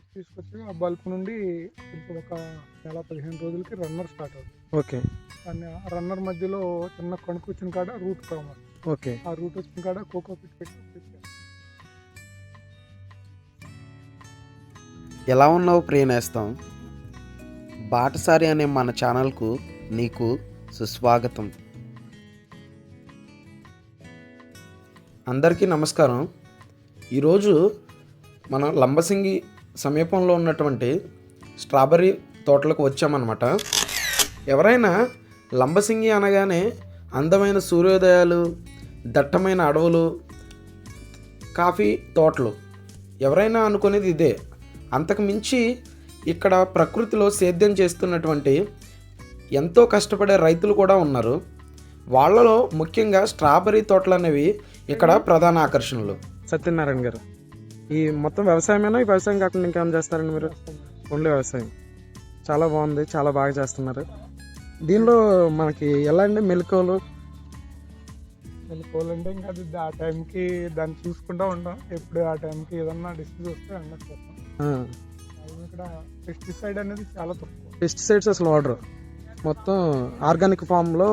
తీసుకొచ్చి ఆ బల్బ్ నుండి ఇప్పుడు ఒక నెల పదిహేను రోజులకి రన్నర్ స్టార్ట్ అవుతుంది. ఓకే. దాన్ని ఆ రన్నర్ మధ్యలో చిన్న కణుకు వచ్చిన కాడ రూట్ కావాలి. ఓకే. ఆ రూట్ వచ్చిన కాడ కోకో పిట్ పెట్టి. ఎలా ఉన్నావు ప్రియనేస్తాం? బాటసారి అనే మన ఛానల్కు నీకు సుస్వాగతం. అందరికీ నమస్కారం. ఈరోజు మనం లంబసింగి సమీపంలో ఉన్నటువంటి స్ట్రాబెర్రీ తోటలకు వచ్చామన్నమాట. ఎవరైనా లంబసింగి అనగానే అందమైన సూర్యోదయాలు దట్టమైన అడవులు కాఫీ తోటలు ఎవరైనా అనుకునేది ఇదే. అంతకు మించి ఇక్కడ ప్రకృతిలో సేద్యం చేస్తున్నటువంటి ఎంతో కష్టపడే రైతులు కూడా ఉన్నారు. వాళ్ళలో ముఖ్యంగా స్ట్రాబెర్రీ తోటలు అనేవి ఇక్కడ ప్రధాన ఆకర్షణలు. సత్యనారాయణ గారు ఈ మొత్తం వ్యవసాయమేనా? ఈ వ్యవసాయం కాకుండా ఇంకేమైనా చేస్తారండి మీరు? ఓన్లీ వ్యవసాయం. చాలా బాగుంది చాలా బాగా చేస్తున్నారు. దీనిలో మనకి ఎలా అండి మెలకువలు? మళ్ళీ కోలంటే ఇంకా అది ఆ టైంకి దాన్ని చూసుకుంటూ ఉంటాం. ఎప్పుడు ఆ టైంకి ఏదన్నా డిసీజ్ వస్తే అన్నట్టు ఇక్కడ పెస్టిసైడ్ అనేది చాలా తక్కువ. పెస్టిసైడ్స్ అసలు వాడరు. మొత్తం ఆర్గానిక్ ఫామ్లో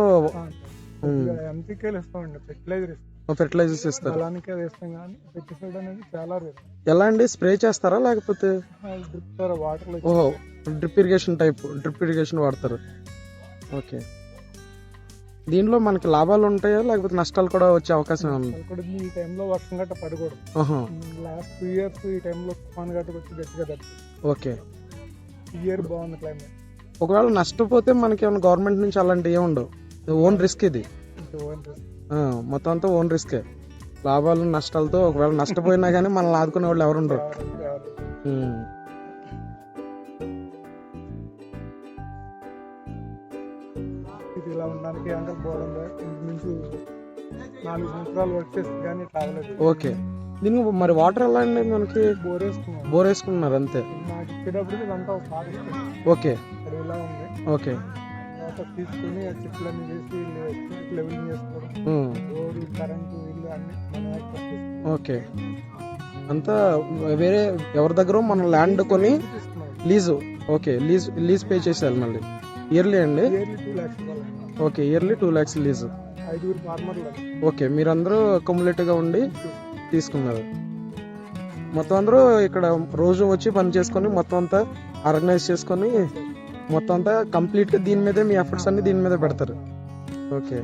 ఎంపీకేలు ఇస్తామండి ఫెర్టిలైజర్ ఇస్తాం. ఫెర్టిలైజర్స్ ఇస్తారు. పొలానికి అది ఇస్తాం కానీ పెస్టిసైడ్ అనేది చాలా రేట్ ఎలా అండి? స్ప్రే చేస్తారా లేకపోతే? డ్రిప్ వాటర్ ఓహో drip irrigation type drip irrigation వాడతారు. ఓకే దీనిలో మనకి లాభాలు ఉంటాయా? లేకపోతే నష్టాలు కూడా వచ్చే అవకాశం ఉంది? కూడా ఈ టైంలో వర్షం గట్ట పడకూడదు. ఆహా, లాస్ట్ టూ ఇయర్స్ ఈ టైంలో తుఫాన్ గట్ట వచ్చి గట్టిగా తగ్గింది. ఓకే ఈ ఇయర్ బాగుంది క్లైమేట్ ఒకవేళ నష్టపోతే మనకి ఏమైనా గవర్నమెంట్ నుంచి అలాంటివి ఏమి ఉండవు. ఓన్ రిస్క్ ఇది. మొత్తం అంతా ఓన్ రిస్కే లాభాలు నష్టాలతో ఒకవేళ నష్టపోయినా కానీ మనల్ని ఆదుకునే వాళ్ళు ఎవరు ఉండరు. ఉమ్. ఇది ఇలా ఉండడానికి అంటే బాగుంది ఇంచుమించు నాలుగు సంవత్సరాలు వర్క్ చేస్తే కానీ ఇట్లా అవ్వలేదు ఓకే. దీనికి మరి వాటర్ ఎలా అండి మనకి? బోర్ వేసుకున్నాం. బోర్ వేసుకున్నారు అంతే. నాకు ఇదంతా ఓకే. అది ఇలా ఉంది. ఓకే. తర్వాత తీసుకుని ఆ చెట్లన్నీ వేసి లెవెలింగ్ చేసుకోవడం. ఉమ్. రోడ్డు కరెంటు ఇల్లు అన్ని మన ఏర్పాటు చేసుకున్నాం. ఓకే అంతా వేరే ఎవరి దగ్గర మనం ల్యాండ్ కొని lease okay lease lease pay చేసేయాలి మళ్ళీ. ఇయర్లీ అండి? Okay yearly two lakhs lease ఐదుగురు ఫార్మర్లు ఓకే మీరందరూ అకామిడేట్గా ఉండి తీసుకున్నారు. మొత్తం అందరూ ఇక్కడ రోజు వచ్చి పని చేసుకొని మొత్తం అంతా ఆర్గనైజ్ చేసుకొని మొత్తం అంతా కంప్లీట్గా దీని మీదే మీ ఎఫర్ట్స్ అన్ని దీని మీద పెడతారు. ఓకే.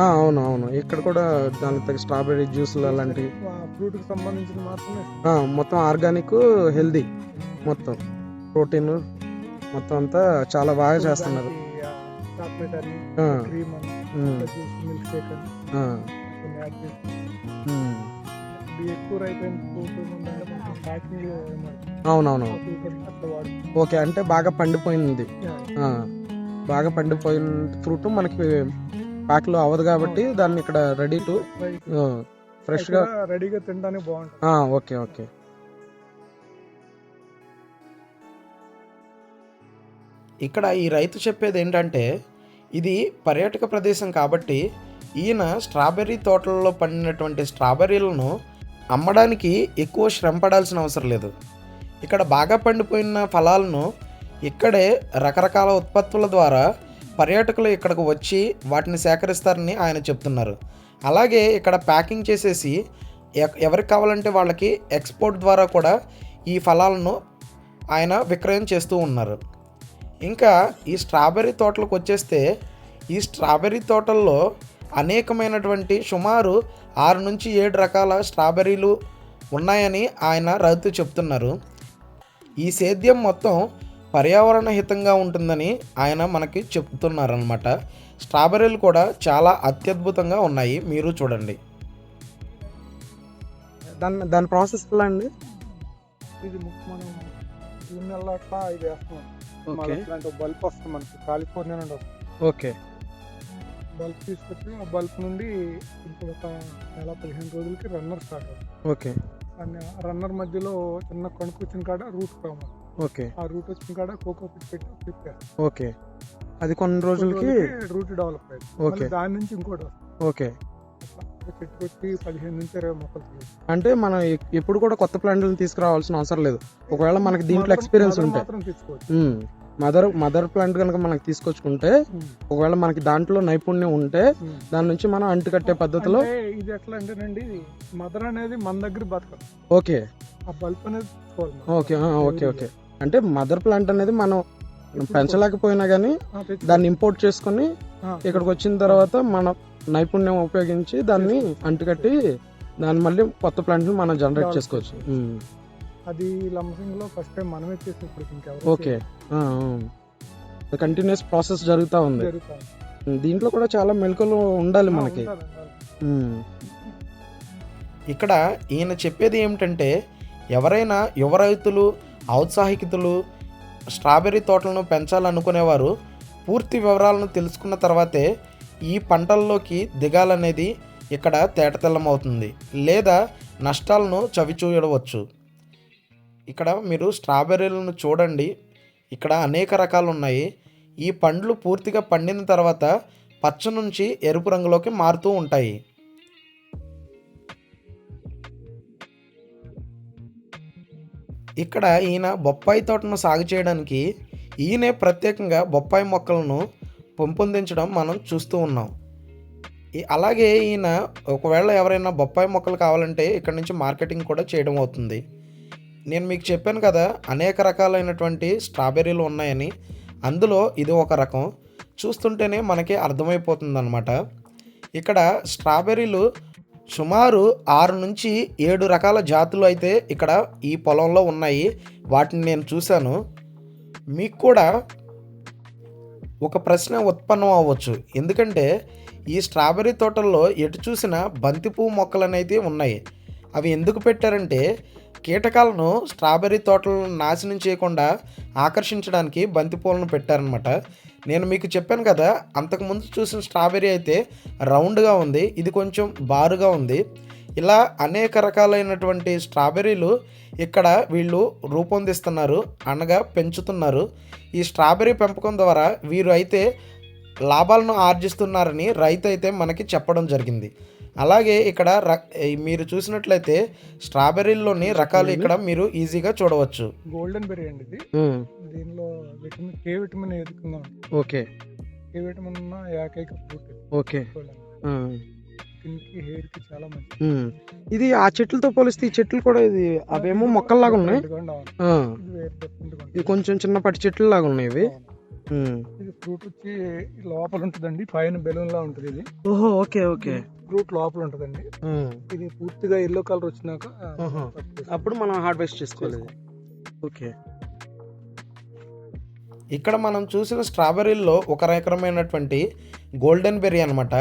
అవును అవును. ఇక్కడ కూడా దానికి స్ట్రాబెర్రీ జ్యూస్లు అలాంటివి. ఫ్రూట్కి సంబంధించిన మాత్రమే మొత్తం ఆర్గానిక్ హెల్దీ మొత్తం. ప్రోటీన్ మొత్తం అంతా చాలా బాగా చేస్తున్నారు. చాక్లెట్ అవునవును. ఓకే అంటే బాగా పండిపోయింది. బాగా పండిపోయిన ఫ్రూట్ మనకి ప్యాక్లో అవ్వదు కాబట్టి దాన్ని ఇక్కడ రెడీ టు ఫ్రెష్గా రెడీగా తినడానికి బాగుంటుంది ఓకే ఓకే. ఇక్కడ ఈ రైతు చెప్పేది ఏంటంటే ఇది పర్యాటక ప్రదేశం కాబట్టి ఈయన స్ట్రాబెర్రీ తోటలలో పండినటువంటి స్ట్రాబెర్రీలను అమ్మడానికి ఎక్కువ శ్రమ పడాల్సిన అవసరం లేదు. ఇక్కడ బాగా పండిపోయిన ఫలాలను ఇక్కడే రకరకాల ఉత్పత్తుల ద్వారా పర్యాటకులు ఇక్కడకు వచ్చి వాటిని సేకరిస్తారని ఆయన చెప్తున్నారు. అలాగే ఇక్కడ ప్యాకింగ్ చేసేసి ఎ- ఎవరికి కావాలంటే వాళ్ళకి ఎక్స్పోర్ట్ ద్వారా కూడా ఈ ఫలాలను ఆయన విక్రయం చేస్తూ ఉన్నారు. ఇంకా ఈ స్ట్రాబెర్రీ తోటలకు వచ్చేస్తే ఈ స్ట్రాబెర్రీ తోటల్లో అనేకమైనటువంటి సుమారు ఆరు నుంచి ఏడు రకాల స్ట్రాబెర్రీలు ఉన్నాయని ఆయన రైతు చెప్తున్నారు. ఈ సేద్యం మొత్తం పర్యావరణ హితంగా ఉంటుందని ఆయన మనకి చెప్తున్నారనమాట స్ట్రాబెర్రీలు కూడా చాలా అత్యద్భుతంగా ఉన్నాయి. మీరు చూడండి. దాని దాని ప్రాసెస్ ఎలా అండి? ఇది మనం జూన్ నెలలో అట్లా ఇది వేస్తున్నాం. బల్బ్ వస్తుంది మనకి. కాలిఫోర్నియా నుండి వస్తుంది. ఓకే. బల్బ్ తీసుకొచ్చి ఆ బల్బ్ నుండి ఒక నెల పదిహేను రోజులకి రన్నర్ స్టార్ట్ అవుతుంది. ఓకే. రన్నర్ మధ్యలో చిన్న కణుకు వచ్చిన కాడ రూట్ కావాలి ఓకే. ఆ రూట్ వచ్చిన కాడ కోకో పిట్ పెట్టి ఫ్లిప్ ఓకే. అది కొన్ని రోజులకి రూట్ డెవలప్ అయ్యింది. ఓకే. దాని నుంచి ఇంకోటి ఓకే. పదిహేను నుంచి ఇరవై మొక్కలు. అంటే మనం ఎప్పుడు కూడా కొత్త ప్లాంట్లను తీసుకురావాల్సిన అవసరం లేదు. ఒకవేళ మనకి దీంట్లో ఎక్స్పీరియన్స్ ఉంటే. మదర్ మదర్ ప్లాంట్ కనుక మనకి తీసుకొచ్చుకుంటే. ఒకవేళ మనకి దాంట్లో నైపుణ్యం ఉంటే. దాని నుంచి మనం అంటుకట్టే పద్ధతిలో అంటే ఇది ఎట్లా అంటేనండి మదర్ అనేది మన దగ్గర బతకదు ఓకే ఆ బల్బ్ అనేది. ఓకే ఓకే ఓకే అంటే మదర్ ప్లాంట్ అనేది మనం పెంచలేకపోయినా కానీ దాన్ని ఇంపోర్ట్ చేసుకొని ఇక్కడికి వచ్చిన తర్వాత మన నైపుణ్యం ఉపయోగించి దాన్ని అంటుకట్టి దాన్ని మళ్ళీ కొత్త ప్లాంట్ని మనం జనరేట్ చేసుకోవచ్చు. అది లంబసింగ్లో ఫస్ట్ టైం మనమే చేసి ఇప్పుడు ఇంకెవరు ఓకే. కంటిన్యూస్ ప్రాసెస్ జరుగుతూ ఉంది. దీంట్లో కూడా చాలా మెలకులు ఉండాలి మనకి. ఇక్కడ ఈయన చెప్పేది ఏమిటంటే ఎవరైనా యువ రైతులు ఔత్సాహికులు స్ట్రాబెర్రీ తోటలను పెంచాలనుకునేవారు పూర్తి వివరాలను తెలుసుకున్న తర్వాతే ఈ పంటల్లోకి దిగాలనేది ఇక్కడ తేటతెల్లమవుతుంది లేదా నష్టాలను చవిచూడవచ్చు ఇక్కడ మీరు స్ట్రాబెర్రీలను చూడండి. ఇక్కడ అనేక రకాలు ఉన్నాయి ఈ పండ్లు పూర్తిగా పండిన తర్వాత పచ్చ నుంచి ఎరుపు రంగులోకి మారుతూ ఉంటాయి. ఇక్కడ ఈయన బొప్పాయి తోటను సాగు చేయడానికి ఈయనే ప్రత్యేకంగా బొప్పాయి మొక్కలను పెంపొందించడం మనం చూస్తూ ఉన్నాం. ఈ- అలాగే ఈయన ఒకవేళ ఎవరైనా బొప్పాయి మొక్కలు కావాలంటే ఇక్కడ నుంచి మార్కెటింగ్ కూడా చేయడం అవుతుంది. నేను మీకు చెప్పాను కదా అనేక రకాలైనటువంటి స్ట్రాబెర్రీలు ఉన్నాయని. అందులో ఇది ఒక రకం. చూస్తుంటేనే మనకి అర్థమైపోతుంది అనమాట ఇక్కడ స్ట్రాబెర్రీలు సుమారు ఆరు నుంచి ఏడు రకాల జాతులు అయితే ఇక్కడ ఈ పొలంలో ఉన్నాయి. వాటిని నేను చూశాను. మీకు కూడా ఒక ప్రశ్న ఉత్పన్నం అవ్వచ్చు. ఎందుకంటే ఈ స్ట్రాబెర్రీ తోటల్లో ఎటు చూసినా బంతిపూ మొక్కలు అనేది ఉన్నాయి. అవి ఎందుకు పెట్టారంటే కీటకాలను స్ట్రాబెర్రీ తోటలను నాశనం చేయకుండా ఆకర్షించడానికి బంతిపూలను పెట్టారనమాట నేను మీకు చెప్పాను కదా అంతకుముందు చూసిన స్ట్రాబెర్రీ అయితే రౌండ్గా ఉంది ఇది కొంచెం బారుగా ఉంది. ఇలా అనేక రకాలైనటువంటి స్ట్రాబెర్రీలు ఇక్కడ వీళ్ళు రూపొందిస్తున్నారు అనగా పెంచుతున్నారు. ఈ స్ట్రాబెర్రీ పెంపకం ద్వారా వీరు అయితే లాభాలను ఆర్జిస్తున్నారని రైతు అయితే మనకి చెప్పడం జరిగింది. అలాగే ఇక్కడ మీరు చూసినట్లయితే స్ట్రాబెర్రీల్లోని రకాలు ఇక్కడ మీరు ఈజీగా చూడవచ్చు. గోల్డెన్ బెర్రీ అండి ఇది. దీనిలో విటమిన్ కే విటమిన్ ఎదుగుతుందా ఓకే. కే విటమిన్ ఉన్న ఏకైక ఫ్రూట్ ఇది. ఓకే. హెయిర్కి చాలా మంచిది. ఇది ఆ చెట్లతో పోలిస్తే ఈ చెట్లు కూడా ఇది అవేమో మొక్కల్లాగా ఉన్నాయి. ఇది. కొంచెం చిన్నపాటి చెట్లు లాగా ఉన్నాయి ఇవి. ఇది ఫ్రూట్ వచ్చి లోపల ఉంటుందండి పైన బెలూన్ లా ఉంటుంది ఇది. ఓహో ఓకే ఓకే. ఫ్రూట్ లోపల ఉంటుందండి. ఇది పూర్తిగా ఎల్లో కలర్ వచ్చినాక అప్పుడు మనం హార్వెస్ట్ చేసుకోవాలి. ఇది. ఓకే. ఇక్కడ మనం చూసిన స్ట్రాబెర్రీల్లో ఒక రకమైనటువంటి గోల్డెన్ బెర్రీ అనమాట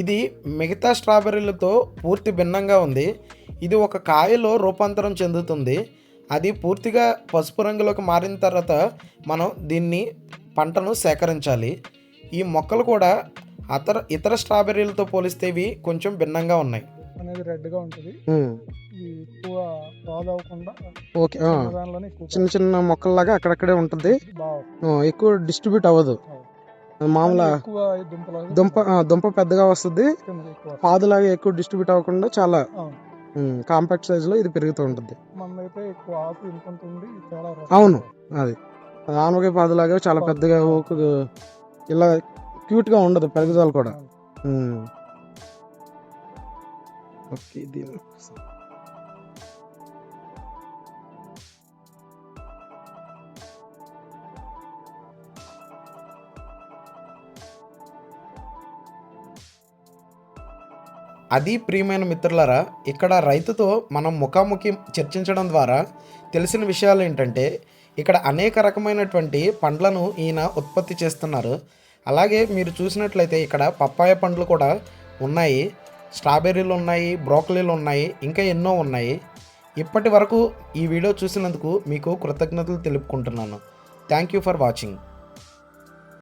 ఇది మిగతా స్ట్రాబెర్రీలతో పూర్తి భిన్నంగా ఉంది. ఇది ఒక కాయలో రూపాంతరం చెందుతుంది. అది పూర్తిగా పసుపు రంగులోకి మారిన తర్వాత మనం దీన్ని పంటను సేకరించాలి. ఈ మొక్కలు కూడా అతర ఇతర స్ట్రాబెర్రీలతో పోలిస్తే ఇవి కొంచెం భిన్నంగా ఉన్నాయి. అనేది రెడ్గా ఉంటుంది ఎక్కువ పాదు అవ్వకుండా ఓకే ఆ. చిన్న దానిలోనే ఎక్కువ చిన్న చిన్న మొక్కల్లాగా అక్కడక్కడే ఉంటుంది. బాగా. ఎక్కువ డిస్ట్రిబ్యూట్ అవ్వదు. మామూలు ఎక్కువ దుంప ఆ, దుంప పెద్దగా వస్తుంది. పాదులాగా ఎక్కువ డిస్ట్రిబ్యూట్ అవ్వకుండా చాలా. కాంపాక్ట్ సైజ్లో ఇది పెరుగుతూ ఉంటుంది. మనదైతే ఎక్కువ ఆకు చాలా. అవును. అది. ఆనవకాయ పాదులాగా చాలా పెద్దగా ఇలా క్యూట్గా ఉండదు పెరుగుదల కూడా. ఓకే దీని అది ప్రియమైన మిత్రులారా ఇక్కడ రైతుతో మనం ముఖాముఖి చర్చించడం ద్వారా తెలిసిన విషయాలు ఏంటంటే ఇక్కడ అనేక రకమైనటువంటి పండ్లను ఈయన ఉత్పత్తి చేస్తున్నారు. అలాగే మీరు చూసినట్లయితే ఇక్కడ పప్పాయ పండ్లు కూడా ఉన్నాయి. స్ట్రాబెర్రీలు ఉన్నాయి బ్రోకలీలు ఉన్నాయి ఇంకా ఎన్నో ఉన్నాయి. ఇప్పటి వరకు ఈ వీడియో చూసినందుకు మీకు కృతజ్ఞతలు తెలుపుకుంటున్నాను. Thank you for watching